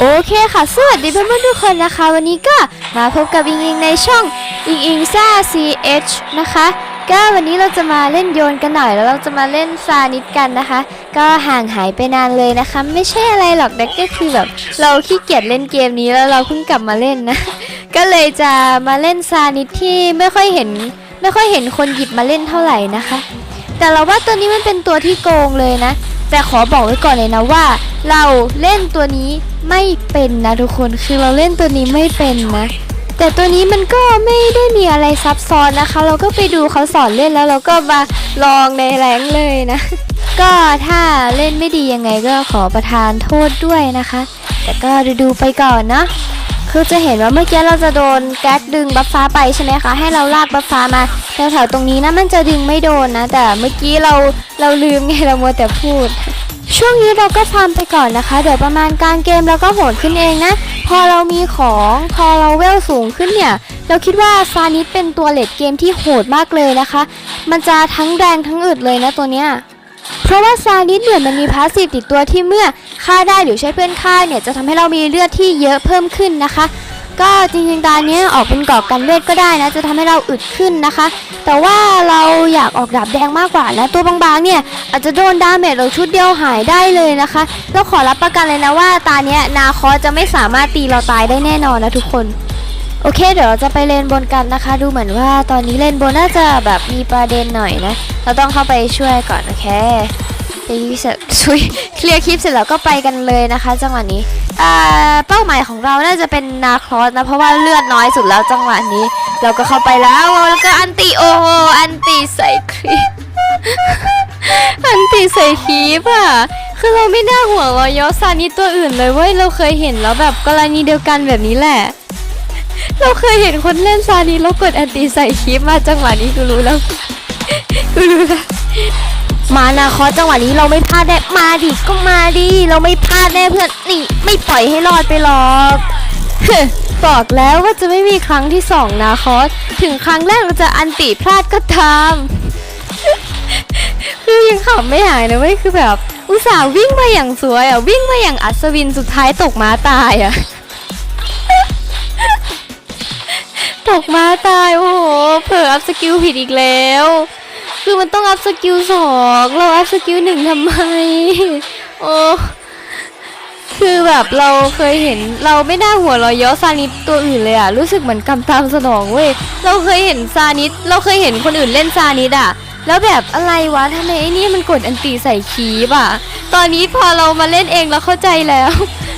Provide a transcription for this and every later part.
โอเคค่ะ สวัสดีเพื่อนๆทุกคนนะคะ วันนี้ก็มาพบกับอิงอิงในช่องอิงอิงซ่า CH นะคะ ก็วันนี้เราจะมาเล่นโยนกันหน่อยแล้วเราจะมาเล่นซานิดกันนะคะ ก็ห่างหายไปนานเลยนะคะ ไม่ใช่อะไรหรอกแต่ก็คือแบบ เราขี้เกียจเล่นเกมนี้แล้วเราเพิ่งกลับมาเล่นนะ ก็เลยจะมาเล่นซานิดที่ไม่ค่อยเห็นไม่ค่อยเห็นคนหยิบมาเล่นเท่าไหร่นะคะ แต่เราว่าตัวนี้มันเป็นตัวที่โกงเลยนะแต่ขอบอกไว้ก่อนเลยนะว่า เราเล่นตัวนี้ไม่เป็นนะทุกคนคือเราเล่นตัวนี้ไม่เป็นนะแต่ตัวนี้มันก็ไม่ได้มีอะไรซับซ้อนนะคะ เราก็ไปดูเขาสอนเล่นแล้วเราก็มาลองในแรงเลยนะ ก็ถ้าเล่นไม่ดียังไงก็ขอประทานโทษด้วยนะคะ แต่ก็ดูๆไปก่อนเนาะ คือจะเห็นว่าเมื่อกี้เราจะโดนแก๊สดึงบัฟฟ้าไปใช่ไหมคะ ให้เราลากบัฟฟ้ามาแถวๆตรงนี้นะมันจะดึงไม่โดนนะ แต่เมื่อกี้เราเราลืมไงเรามัวแต่พูด ช่วงนี้เราก็ฟาร์มไปก่อนนะคะ เดี๋ยวประมาณกลางเกมเราก็โหดขึ้นเองนะ พอเรามีของพอเราเวลสูงขึ้นเนี่ย เราคิดว่าซานิสเป็นตัวเลดเกมที่โหดมากเลยนะคะ มันจะทั้งแรงทั้งอึดเลยนะตัวเนี้ย เพราะว่าซานิสเหมือนมันมีพาสซีฟติดตัวที่เมื่อฆ่าได้หรือใช้เพื่อนฆ่าเนี่ยจะทำให้เรามีเลือดที่เยอะเพิ่มขึ้นนะคะ ก็จริงๆตอนนี้ออกเป็นกรอกกันเลือดก็ได้นะจะทำให้เราอึดขึ้นนะคะ แต่ว่าเราอยากออกดาบแดงมากกว่านะตัวบางๆเนี่ยอาจจะโดนดาเมจเราชุดเดียวหายได้เลยนะคะเราขอรับประกันเลยนะว่าตาเนี้ยนาคอจะไม่สามารถตีเราตายได้แน่นอนนะทุกคน โอเค เดี๋ยวเราจะไปเลนบนกันนะคะ ดูเหมือนว่าตอนนี้เลนบนน่าจะแบบมีประเด็นหน่อยนะ เราต้องเข้าไปช่วยก่อนโอเคตีเสร็จช่วยเคลียร์คลิปเสร็จแล้วก็ไปกันเลยนะคะ จังหวะนี้อ่าเป้าหมายของเราน่าจะเป็นนาครอสนะเพราะว่าเลือดน้อยสุดแล้วจังหวะนี้ เราก็เข้าไปแล้วแล้วก็อันติโอโหอันติใส่คลิปอันติใส่คลิปอะคือเราไม่น่าห่วงรอยยอซานิตัวอื่นเลยเว้ยเราเคยเห็นแล้วแบบกรณีเดียวกันแบบนี้แหละ เราเคยเห็นคนเล่นซานิแล้วกดแอนตี้ใส่คลิปมาจังหวะนี้กูรู้แล้วกูรู้แล้วมานาคอสจังหวะนี้เราไม่พลาดแน่มาดิก็มาดิเราไม่พลาดแน่เพื่อนนี่ไม่ปล่อยให้รอดไปหรอกบอกแล้วว่าจะไม่มีครั้งที่สองนาคอสถึงครั้งแรกเราจะอันติพลาดก็ตามคือยังขำไม่หายนะเว้ยคือแบบ อุตส่าห์วิ่งมาอย่างสวยอะวิ่งมาอย่างอัศวินสุดท้ายตกม้าตายอะ ตกม้าตายโอ้โหเผลออัพสกิลผิดอีกแล้ว คือมันต้องอัพสกิลสองเราอัพสกิลหนึ่งทำไมโอ้คือแบบเราเคยเห็นเราไม่น่าหัวเราะยาะซานิสตัวอื่นเลยอะรู้สึกเหมือนกำตามสนองเว้ยเราเคยเห็นซานิสเราเคยเห็นคนอื่นเล่นซานิสอะแล้วแบบอะไรวะทำไมไอ้นี่มันกดอันตีใส่คีบอะตอนนี้พอเรามาเล่นเองเราเข้าใจแล้ว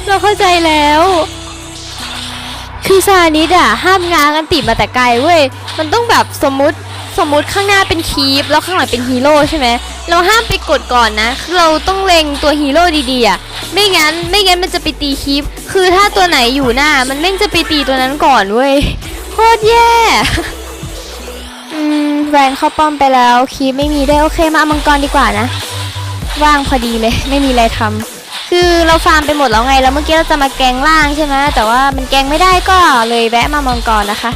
เราเข้าใจแล้ว คือซานิดอะห้ามง้างอันติมาแต่ไกลเว้ย มันต้องแบบสมมติสมมติข้างหน้าเป็นคีปแล้วข้างหลังเป็นฮีโร่ใช่ไหมเราห้ามไปกดก่อนนะคือเราต้องเล็งตัวฮีโร่ดีๆอะไม่งั้นไม่งั้นมันจะไปตีคีปคือถ้าตัวไหนอยู่หน้า มันแม่งจะไปตีตัวนั้นก่อนเว้ยโคตรแย่อืมแวนเข้าป้อมไปแล้วคีปไม่มีได้วยโอเคมาเอามังกรดีกว่านะ ว่างพอดีเลย ไม่มีอะไรทำ คือเราฟาร์มไปหมดแล้วไง แล้วเมื่อกี้เราจะมาแกงล่างใช่ไหมแต่ว่ามันแกงไม่ได้ก็เลยแวะมามังกรนะคะ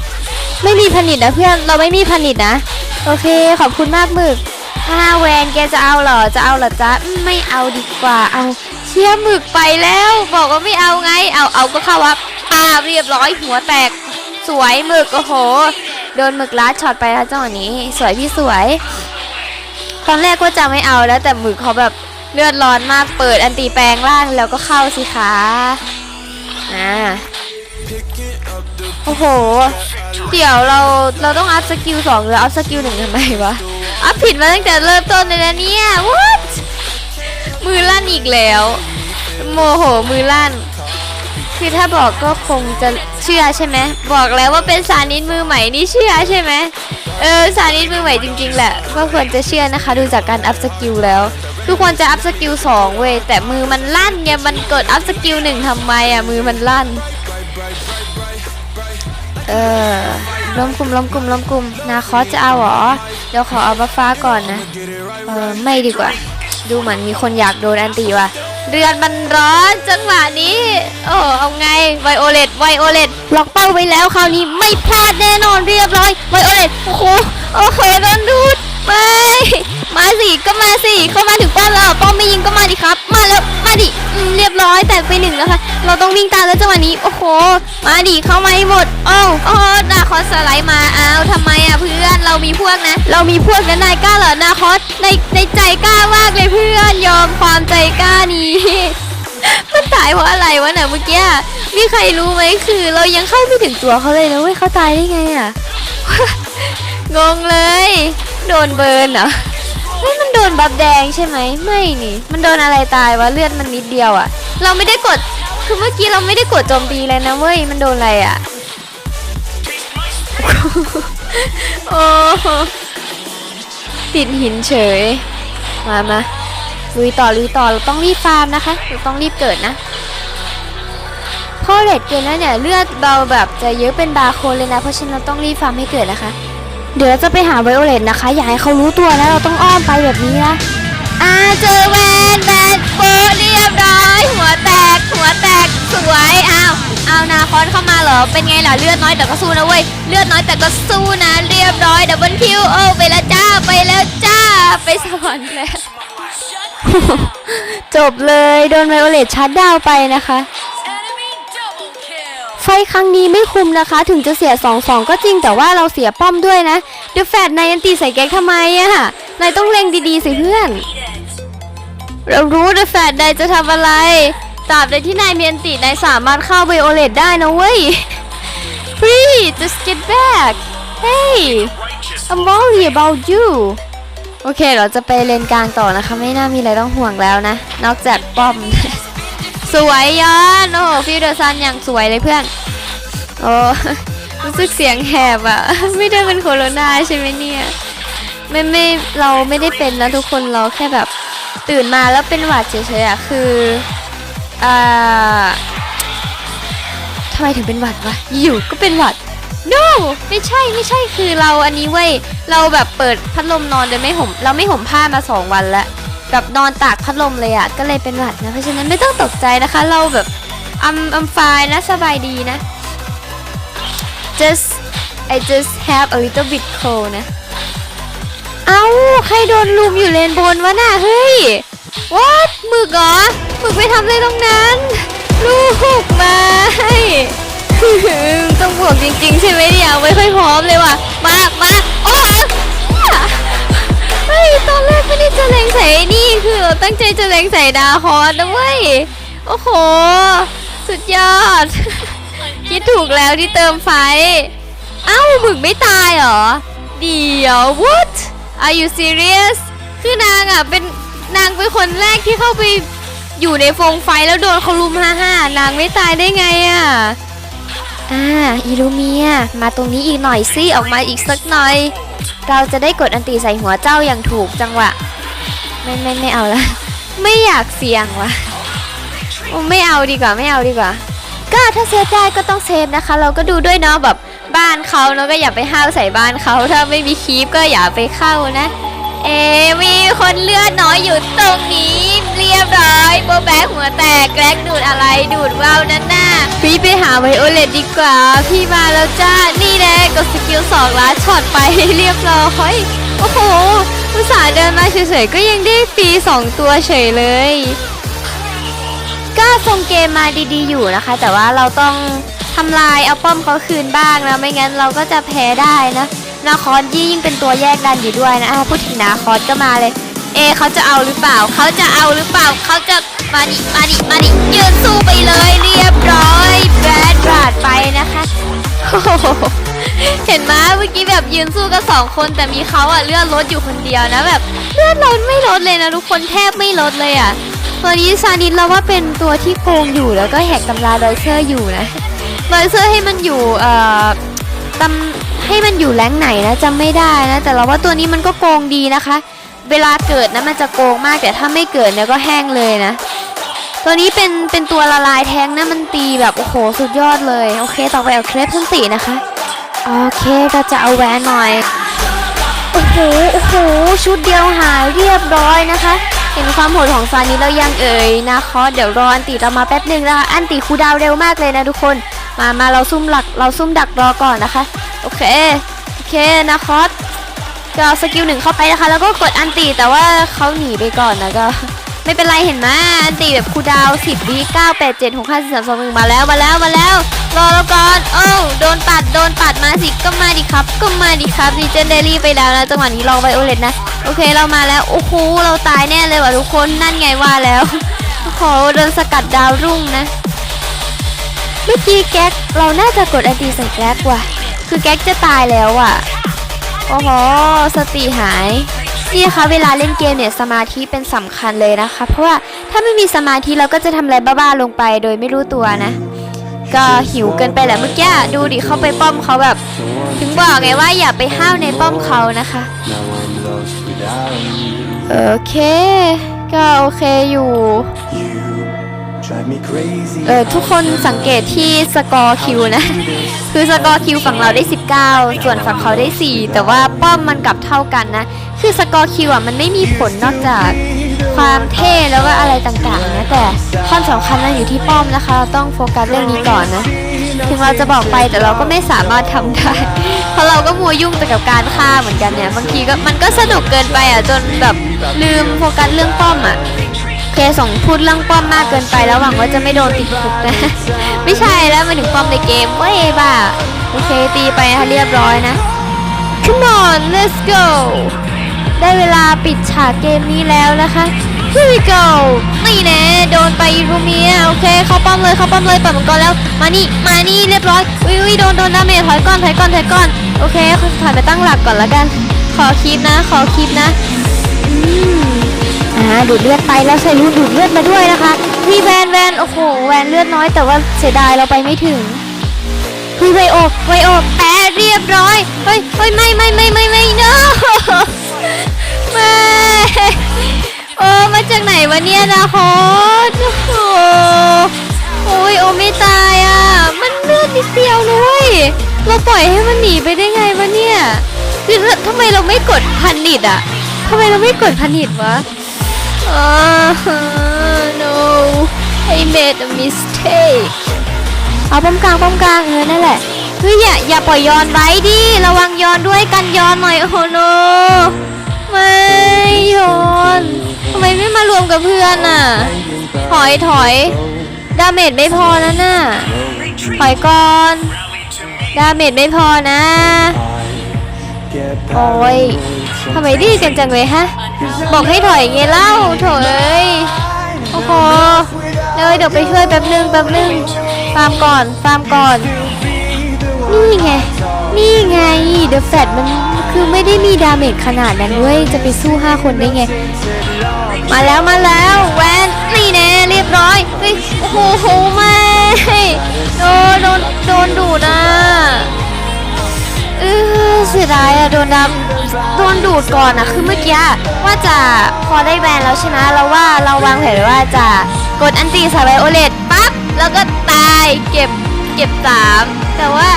ไม่มีผนิตนะเพื่อน เราไม่มีผนิตนะ โอเค ขอบคุณมากหมึกถ้าแวนแกจะเอาเหรอ จะเอาเหรอจ๊ะ ไม่เอาดีกว่า เอาเชี่ยหมึกไปแล้ว บอกว่าไม่เอาไง เอา เอาก็เข้าวับอ่าเรียบร้อยหัวแตก สวยหมึกโอ้โห โดนหมึกลัดช็อตไปแล้วจังหวะนี้ สวยพี่สวย ตอนแรกก็จะไม่เอาแล้วแต่หมึกเขาแบบ เลือดร้อนมากเปิดอันตีแปลงร่างแล้วก็เข้าสิคะอ่าโอ้โห เดี๋ยวเราเราต้องอัพสกิลสองหรืออัพสกิลหนึ่งทำไมวะ อัพผิดมาตั้งแต่เริ่มต้นเลยนะเนี่ย what มือลั่นอีกแล้ว โมโหมือลั่น คือถ้าบอกก็คงจะเชื่อใช่ไหม บอกแล้วว่าเป็นสานิดมือใหม่นี่เชื่อใช่ไหมเออสานิดมือใหม่จริงๆแหละ ก็ควรจะเชื่อนะคะ ดูจากการอัพสกิลแล้ว ทุกคนจะอัพสกิลสองเว้ยแต่มือมันลั่นไงมันกดอัพสกิลหนึ่งทำไมอะมือมันลั่น เออล้มกลุ่มล้มกลุ่มล้มกลุ่มนาคอสจะเอาเหรอ เดี๋ยวขอเอาบัฟฟ้าก่อนนะ เออไม่ดีกว่า ดูเหมือนมีคนอยากโดนอันตีว่ะเรือนมันร้อนจังหวะนี้ โอ้เอาไงไวโอเลตไวโอเลตล็อกเป้าไว้แล้วคราวนี้ไม่พลาดแน่นอนเรียบร้อยไวโอเลตโอ้โหโอ้โหโดนดูด ไม่มาสิก็มาสิเข้ามาถึงป้อมแล้วป้อมไม่ยิงก็มาดิครับ มาแล้วมาดิเรียบร้อยแตกไปหนึ่งแล้วค่ะ เราต้องวิ่งตามแล้วจังหวะนี้โอ้โห มาดิเข้ามาให้หมดโอ้โอ้นาคอสสไลด์มาอ้าวทำไมอะเพื่อนเรามีพวกนะ เรามีพวกนะนายกล้าเหรอนาคอสในในใจกล้ามากเลยเพื่อนยอมความใจกล้านี้มันตายเพราะอะไรวะเนี่ยเมื่อกี้มีใครรู้ไหมคือ เรายังเข้าไม่ถึงตัวเขาเลยนะเว้ยเขาตายได้ไงอะงงเลย โดนเบิร์นเหรอเฮ้ยมันโดนบับแดงใช่ไหมไม่นี่ มันโดนอะไรตายวะเลือดมันนิดเดียวอะเราไม่ได้กดคือเมื่อกี้เราไม่ได้กดโจมตีเลยนะเว้ยมันโดนอะไรอะโอ้ติดหินเฉย มามาลุยต่อลุยต่อเราต้องรีบฟาร์มนะคะเราต้องรีบเกิดนะพราะเรดเกมนั้นเนี่ยเลือดเราแบบจะเยอะเป็นบาร์โคนเลยนะ เพราะฉะนั้นเราต้องรีบฟาร์มให้เกิดนะคะ เดี๋ยวเราจะไปหาไวโอเลตนะคะ อย่าให้เขารู้ตัวนะ เราต้องอ้อมไปแบบนี้นะอ่าเจอแวนแบนโปเรียบร้อย หัวแตก หัวแตก สวยอ้าวเอานาคอนเข้ามาเหรอ เป็นไงล่ะ เลือดน้อยแต่ก็สู้นะเว้ย เลือดน้อยแต่ก็สู้นะ เรียบร้อยดับเบิลคิวโอ้ไปแล้วจ้า ไปแล้วจ้า ไปสวรรค์แล้ว จบเลย โดนไวโอเลตชัดดาวน์ไปนะคะ Enemy double kill. ไฟครั้งนี้ไม่คุ้มนะคะ ถึงจะเสีย2อสองก็จริงแต่ว่าเราเสียป้อมด้วยนะเดอะแฟดนายันตีใส่แก๊กทำไมอะนายต้องเล็งดีๆสิเพื่อน เรารู้เดอะแฟดนายจะทำอะไรตราบใดที่นายมีอันตินายสามารถเข้าไบโอเลตได้นะเว้ย Free just get back Hey I'm worried about you โอเคเราจะไปเลนกลางต่อนะคะ ไม่น่ามีอะไรต้องห่วงแล้วนะ นอกจากป้อม สวยยอนโอ้โหฟิวเดอร์ซันอย่างสวยเลยเพื่อนโอ้รู้สึกเสียงแหบอะไม่ได้เป็นโคโรนาใช่ไหมเนี่ยไม่ไม่เราไม่ได้เป็นนะทุกคนเราแค่แบบตื่นมาแล้วเป็นหวัดเฉยๆอะคืออ่าทำไมถึงเป็นหวัดวะอยู่ก็เป็นหวัด no ไม่ใช่ไม่ใช่คือเราอันนี้เว้ยเราแบบเปิดพัดลมนอนโดยไม่ห่มเราไม่ห่มผ้ามาสองวันแล้ว แบบนอนตากพัดลมเลยอะก็เลยเป็นหวัดนะเพราะฉะนั้นไม่ต้องตกใจนะคะ เราแบบอัมอัมฟายนะสบายดีนะ just I just have a little bit cold นะ เอ้าใครโดนลุมอยู่เลนบนวะน่ะเฮ้ย what หมึกเหรอหมึกไปทำอะไรตรงนั้น ลูกมาต้องบวกจริงๆ ใช่ไหมเนี่ยไม่ค่อยพร้อมเลยว่ะ มา อนแรกไม่ได้จะเล็งใส่นี่คือเราตั้งใจจะเล็งใส่ดาฮอนนะเว้ย โอ้โห สุดยอด คิดถูกแล้วที่เติมไฟ เอ้าหมึกไม่ตายเหรอ เดี๋ยว what are you serious คือนางอะเป็นนางเป็นคนแรกที่เข้าไปอยู่ในฟงไฟแล้วโดนเขาลุมห้าห้านางไม่ตายได้ไงอะ อ่าอิลูเมีย มาตรงนี้อีกหน่อยสิออกมาอีกสักหน่อย เราจะได้กดอันตีใส่หัวเจ้าอย่างถูกจังหวะ ไม่ไม่ไม่เอาละ ไม่อยากเสี่ยงว่ะไม่เอาดีกว่าไม่เอาดีกว่า ก็ถ้าเซฟได้ก็ต้องเซฟนะคะ เราก็ดูด้วยเนาะแบบบ้านเขาเนาะก็อย่าไปห้าวใส่บ้านเขาถ้าไม่มีคีปก็อย่าไปเข้านะ เอมีคนเลือดน้อยอยู่ตรงนี้ เรียบร้อยโบแบกหัวแตกแกรกดูดอะไรดูดว่าวนั่นน่ะ พี่ไปหาไวโอเลตดีกว่า พี่มาแล้วจ้า นี่แน่กดสกิลสองล้านช็อตไปเรียบร้อยโอ้โหอุตส่าเดินมาเฉยๆก็ยังได้ฟรีสองตัวเฉยเลย ก็ทรงเกมมาดีๆอยู่นะคะ แต่ว่าเราต้องทำลายเอาป้อมเขาคืนบ้างนะไม่งั้นเราก็จะแพ้ได้นะนาคอนยิ่งเป็นตัวแยกดันอยู่ด้วยนะพูดถึงนาคอนก็มาเลย เอเขาจะเอาหรือเปล่า เขาจะเอาหรือเปล่า เขาจะมาดิมาดิมาดิยืนสู้ไปเลยเรียบร้อย ไปนะคะโอ้โหเห็นไหมเมื่อกี้แบบยืนสู้กันสองคนแต่มีเขาอะเลือดลดอยู่คนเดียวนะแบบเลือดลดไม่ลดเลยนะทุกคนแทบไม่ลดเลยอะตัวนี้ซานิสเราว่าเป็นตัวที่โกงอยู่แล้วก็แหกตำราดยเซอร์อยู่นะดยเซอร์ให้มันอยู่เอ่อตำให้มันอยู่แรงไหนนะจำไม่ได้นะ แต่เราว่าตัวนี้มันก็โกงดีนะคะ เวลาเกิดนะมันจะโกงมากแต่ถ้าไม่เกิดเนี่ยก็แห้งเลยนะ ตัวนี้เป็นเป็นตัวละลายแทงนะมันตีแบบโอ้โหสุดยอดเลย โอเค ต่อไปเอาเครปทั้งสี่นะคะ โอเคก็จะเอาแหวนหน่อย โอ้โหโอ้โหชุดเดียวหายเรียบร้อยนะคะ เห็นความโหดของซานี้แล้วยังเอ่ยนะคอสเดี๋ยวรออันติเรามาแป๊บหนึ่งนะคะ อันติคูดาวเร็วมากเลยนะทุกคน มามาเราซุ่มหลักเราซุ่มดักรอก่อนนะคะ โอเคโอเคนะคอสก็สกิลหนึ่งเข้าไปนะคะ แล้วก็กดอันตีแต่ว่าเขาหนีไปก่อนนะก็ ไม่เป็นไรเห็นไหมอันตีแบบคูดาวน์10วิ9 8 7 6 5 4 3 2 1มาแล้วมาแล้วมาแล้วรอแล้วก่อนโอ้โดนปัดโดนปัดมาสิก็มาดิครับ ก็มาดิครับดีเจนเดลี่ไปแล้วนะจังหวะนี้ลองไวโอเลตนะโอเคเรามาแล้วโอ้โหเราตายแน่เลยว่ะทุกคนนั่นไงว่าแล้วโอ้โหโดนสกัดดาวรุ่งนะเมื่อกี้แก๊กเราน่าจะกดอันตีใส่แก๊กว่ะ คือแก๊กจะตายแล้วอะโอ้โหสติหาย นี่นะคะเวลาเล่นเกมเนี่ยสมาธิเป็นสำคัญเลยนะคะ เพราะว่าถ้าไม่มีสมาธิเราก็จะทำอะไรบ้าๆลงไปโดยไม่รู้ตัวนะ ก็หิวเกินไปแหละเมื่อกี้ดูดิเข้าไปป้อมเขาแบบ ถึงบอกไงว่าอย่าไปห้าวในป้อมเขานะคะ โอเค ก็โอเคอยู่ เออทุกคนสังเกตที่สกอร์คิวนะ คือสกอร์คิวฝั่งเราได้ 19 ส่วนฝั่งเขาได้ 4 แต่ว่าป้อมมันกลับเท่ากันนะ คือสกอร์คิวอะมันไม่มีผลนอกจากความเท่แล้วก็อะไรต่างๆนะแต่ความสำคัญมันอยู่ที่ป้อมนะคะเราต้องโฟกัสเรื่องนี้ก่อนนะ ถึงเราจะบอกไปแต่เราก็ไม่สามารถทำได้ เพราะเราก็มัวยุ่งแต่กับการฆ่าเหมือนกันเนี่ยบางทีก็มันก็สนุกเกินไปอะจนแบบลืมโฟกัสเรื่องป้อมอะ เคส่งพูดเรื่องป้อมมากเกินไปแล้วหวังว่าจะไม่โดนติดคุกนะ ไม่ใช่แล้วมาถึงป้อมในเกมเว้ยบ้าโอเคตีไปนะคะเรียบร้อยนะ Come on let's go ได้เวลาปิดฉากเกมนี้แล้วนะคะ Here we go นี่แน่โดนไปรูเมียโอเคเข้าป้อมเลยเข้าป้อมเลยปัดมังกรแล้ว มานี่มานี่เรียบร้อยอุ้ยอุ้ยโดนโดนดาเมจถอยก่อนถอยก่อนถอยก่อนโอเคถอยไปตั้งหลักก่อนละกัน ขอคลิปนะ ขอคลิปนะอืม อ่าดูดเลือดไปแล้วใส่รูนดูดเลือดมาด้วยนะคะวีแวนแวนโอ้โหแวนเลือดน้อยแต่ว่าเสียดายเราไปไม่ถึงวีไวโอไวโอแพ้เรียบร้อยเฮ้ยเฮ้ยไม่ไม่ไม่ไม่ไม่ no ไม่โอ้มาจากไหนวะเนี่ยนะฮอตโอ้โหโอ้ยโอไม่ตายอะมันเลือดนิดเดียวเลยเว้ยเราปล่อยให้มันหนีไปได้ไงวะเนี่ยคือทำไมเราไม่กดพันนิดอะทำไมเราไม่กดพันนิดวะ อ่า no I made a mistake เอาป้อมกลางป้อมกลางเออนั่นแหละเฮ้ยอย่าอย่าปล่อยย้อนไว้ดิระวังย้อนด้วยกันย้อนหน่อยโอ้โห no ไม่ย้อนทำไมไม่มารวมกับเพื่อนอะ ถอยถอยดาเมจไม่พอนะน่ะถอยก่อนดาเมจไม่พอนะ โอ้ย ทำไมดื้อกันจังเลยฮะ บอกให้ถอยไงเล่าโถเอ้ยโอ้โหเลยเดี๋ยวไปช่วยแป๊บนึงแป๊บนึงฟาร์มก่อนฟาร์มก่อน นี่ไง นี่ไงเดอะแฟตมันคือไม่ได้มีดาเมจขนาดนั้นเว้ย จะไปสู้5คนได้ไง มาแล้วมาแล้วแวนนี่แน่เรียบร้อยเฮ้ยโอ้โหไม่โดนโดนโดนดูดอะเออเสียดายอะโดนดำโด นดูดก่อนอะคือเมื่อกี้ว่าจะพอได้แบนแล้วช่ไหมเราว่าเราวางแผนว่าจะกดอันตีสไวโอเลตปั๊บแล้วก็ตายเก็บเก็บสามแต่ว่า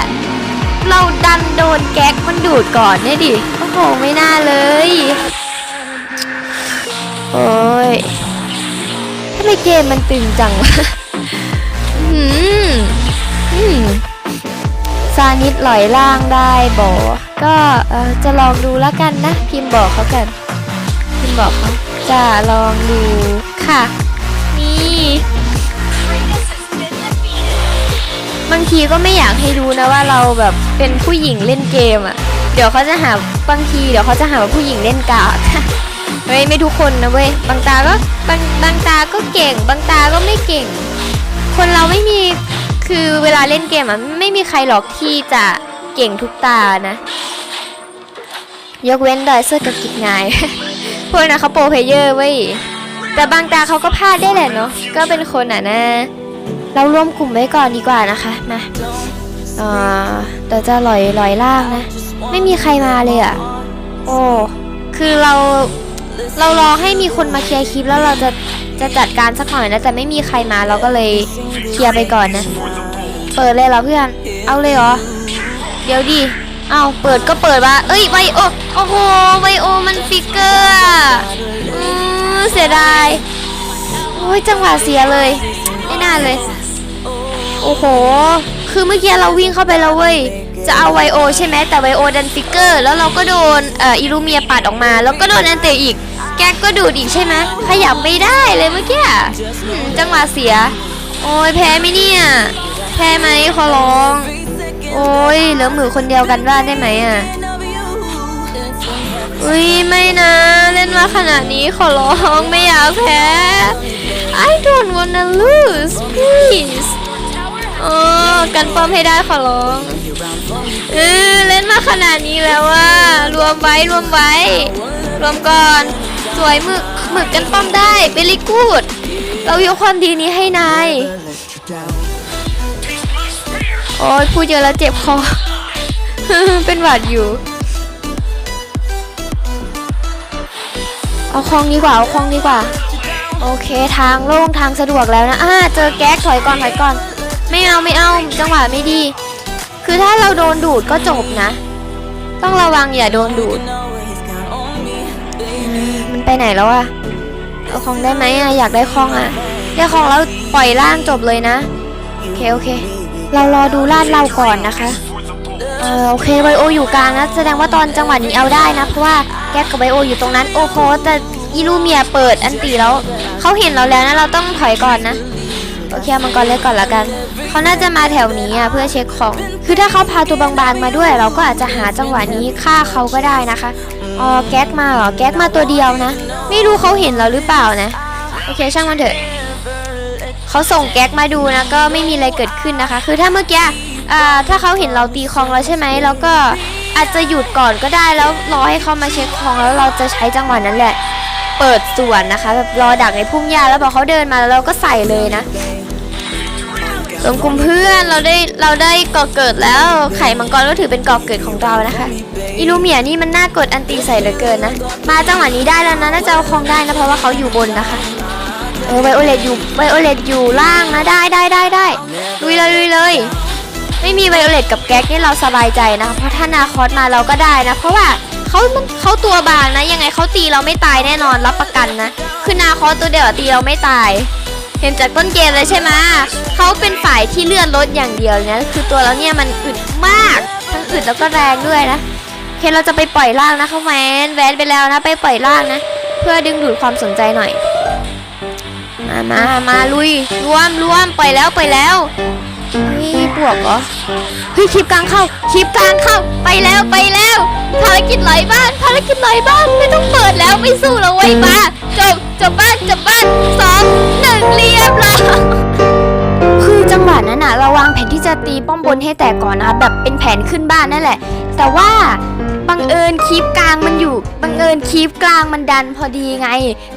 เราดันโดนแก๊กมันดูดก่อนเนี่ยดิโอ้โหไม่น่าเลยโอ้ยทำไมเกมมันตึงจังวะอืมอืม ซานิดหลอยล่างได้บอกก็จะลองดูแล้วกันนะ พิมพ์บอกเขากันพิมพ์บอกเขาจะลองดูค่ะ นี่ บางทีก็ไม่อยากให้รู้นะว่าเราแบบเป็นผู้หญิงเล่นเกมอะ่ะ เดี๋ยวเขาจะหาบางทีเดี๋ยวเขาจะหาว่าผู้หญิงเล่นกากเฮ้ยไม่ทุกคนนะเว้ยบางตาก็บางบางตาก็เก่ง บางตาก็ไม่เก่ง คนเราไม่มี คือเวลาเล่นเกมอะไม่มีใครหรอกที่จะเก่งทุกตานะ ยกเว้นดอยเซอร์กับกิจงาย พวกนั้นเขาโปรเพเยอร์เว้ยแต่บางตาเขาก็พลาดได้แหละเนาะก็เป็นคนอะนะ เราร่วมกลุ่มไว้ก่อนดีกว่านะคะมาอ่าเดี๋ยวจะลอยลอยล่างนะ ไม่มีใครมาเลยอะ โอ้คือเรา เรารอให้มีคนมาเคลียร์คลิปแล้วเราจะจะจัดการสักหน่อยนะแต่ไม่มีใครมาเราก็เลยเคลียร์ไปก่อนนะ เปิดเลยเหรอเพื่อน เอาเลยเหรอ เดี๋ยวดิเอาเปิดก็เปิดวะเอ้ยไวโอโอ้โหไวโอมันฟิกเกอร์อะอืมเสียดายโอ้ยจังหวะเสียเลย ไม่น่าเลย โอ้โห คือเมื่อกี้เราวิ่งเข้าไปแล้วเว้ย จะเอาไวโอใช่ไหมแต่ไวโอดันฟิกเกอร์แล้วเราก็โดนเอ่ออิลูเมียปัดออกมา แล้วก็โดนอันเตอีก แก๊กก็ดูดอีกใช่ไหมขยับไม่ได้เลยเมื่อกี้จังหวะเสีย โอ้ยแพ้ไหมเนี่ย แพ้ไหมขอร้อง โอ้ยเหลือมือคนเดียวกันบ้าได้ไหมอะอุ้ยไม่นะ เล่นมาขนาดนี้ขอร้องไม่อยากแพ้ I don't wanna lose please โอ้กันป้อมให้ได้ขอร้องเออเล่นมาขนาดนี้แล้วว่ารวมไว้รวมไว้ รวมก่อน สวยหมึกหมึกกันป้อมได้เบลิกูด เรายกความดีนี้ให้นายโอ้ยพูดเยอะแล้วเจ็บคอเป็นหวัดอยู่ เอาคลองดีกว่าเอาคลองดีกว่า โอเคทางโล่งทางสะดวกแล้วนะอ่าเจอแก๊กถอยก่อนถอยก่อน ไม่เอาไม่เอาจังหวะไม่ดี คือถ้าเราโดนดูดก็จบนะ ต้องระวังอย่าโดนดูด มันไปไหนแล้วอะเอาคลองได้ไหมอะอยากได้คลองอะได้คลองแล้วปล่อยล่างจบเลยนะโอเคโอเค เรารอดูลาดเราก่อนนะคะเออโอเคไบโออยู่กลางนะแสดงว่าตอนจังหวะนี้เอาได้นะเพราะว่าแก๊กกับไบโออยู่ตรงนั้นโอ้โหแต่อีลูเมียเปิดอันตีแล้วเขาเห็นเราแล้วนะเราต้องถอยก่อนนะ โอเคเอามังกรเล็กก่อนละกันเขาน่าจะมาแถวนี้อะเพื่อเช็คของ คือถ้าเขาพาตัวบางๆมาด้วย เราก็อาจจะหาจังหวะนี้ฆ่าเขาก็ได้นะคะอ๋อแก๊กมาเหรอแก๊กมาตัวเดียวนะ ไม่รู้เขาเห็นเราหรือเปล่านะโอเคช่างมันเถอะเขาส่งแก๊กมาดูนะก็ไม่มีอะไรเกิดขึ้นนะคะ คือถ้าเมื่อกี้ถ้าเขาเห็นเราตีคลองแล้วใช่ไหมแล้วก็อาจจะหยุดก่อนก็ได้แล้วรอให้เขามาเช็คคลองแล้วเราจะใช้จังหวะนั้นแหละ เปิดสวนนะคะแบบรอดักในพุ่มหญ้าแล้วพอเขาเดินมาแล้วเราก็ใส่เลยนะ รวมกลุ่มเพื่อนเราได้เราได้ก่อเกิดแล้วไข่มังกรก็ถือเป็นก่อเกิดของเรานะคะอิลูเมียนี่มันน่ากดอันตีใส่เหลือเกินนะ มาจังหวะนี้ได้แล้วนะน่าจะเอาคลองได้นะเพราะว่าเขาอยู่บนนะคะเออไวโอเลตอยู่ไวโอเลตอยู่ล่างนะได้ได้ได้ได้ลุยเลยลุยเลย ไม่มีไวโอเลตกับแก๊กนี่เราสบายใจนะคะเพราะถ้านาคอสมาเราก็ได้นะ เพราะว่าเขามันเขาตัวบางนะ ยังไงเขาตีเราไม่ตายแน่นอนรับประกันนะ คือนาคอสตัวเดียวตีเราไม่ตาย เห็นจากต้นเกมเลยใช่ไหมเขาเป็นฝ่ายที่เลื่อนรถอย่างเดียวนะคือตัวเราเนี่ยมันอึดมากทั้งอึดแล้วก็แรงด้วยนะโอเคเราจะไปปล่อยล่างนะเขาแวนแวนไปแล้วนะไปปล่อยล่างนะ เพื่อดึงดูดความสนใจหน่อย มามามาลุยรวมรวมปล่อยแล้วปล่อยแล้วเฮ้ยบวกเหรอเฮ้ยคลิปกลางเข้าคลิปกลางเข้าไปแล้วไปแล้วภารกิจไหลบ้านภารกิจไหลบ้านไม่ต้องเปิดแล้วไม่สู้แล้วไว้ยมาจบจบบ้านจบบ้านสอง เรียบร้อยคือจังหวะนั้นน่ะเราวางแผนที่จะตีป้อมบนให้แตกก่อนนะคะแบบเป็นแผนขึ้นบ้านนั่นแหละ แต่ว่าบังเอิญคีปกลางมันอยู่บังเอิญคีปกลางมันดันพอดีไง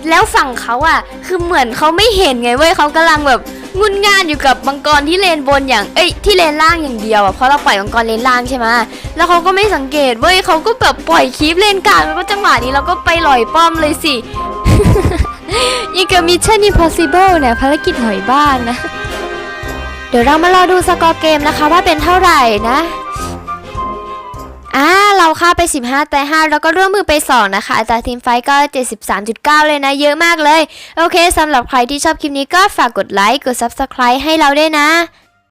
แล้วฝั่งเขาอะคือเหมือนเขาไม่เห็นไงเว้ยเขากำลังแบบงุนงานอยู่กับมังกรที่เลนบนอย่างเอ้ยที่เลนล่างอย่างเดียวอะเพราะเราปล่อยมังกรเลนล่างใช่ไหมแล้วเขาก็ไม่สังเกตเว้ยเขาก็แบบปล่อยคีปเลนกลางแล้วก็จังหวะนี้เราก็ไปลอยป้อมเลยสิ ยิ่งกับมิชชั่นอิมพอสิเบิลเนี่ยภารกิจหอยบ้านนะ เดี๋ยวเรามารอดูสกอร์เกมนะคะว่าเป็นเท่าไหร่นะอ่าเราค่าไป 15 แต่5แล้วก็ร่วมมือไป 2 นะคะอัตราทีมไฟท์ก็ 73.9 เลยนะ เยอะมากเลย โอเคสำหรับใครที่ชอบคลิปนี้ก็ฝากกดไลค์ กด Subscribe ให้เราด้วยนะ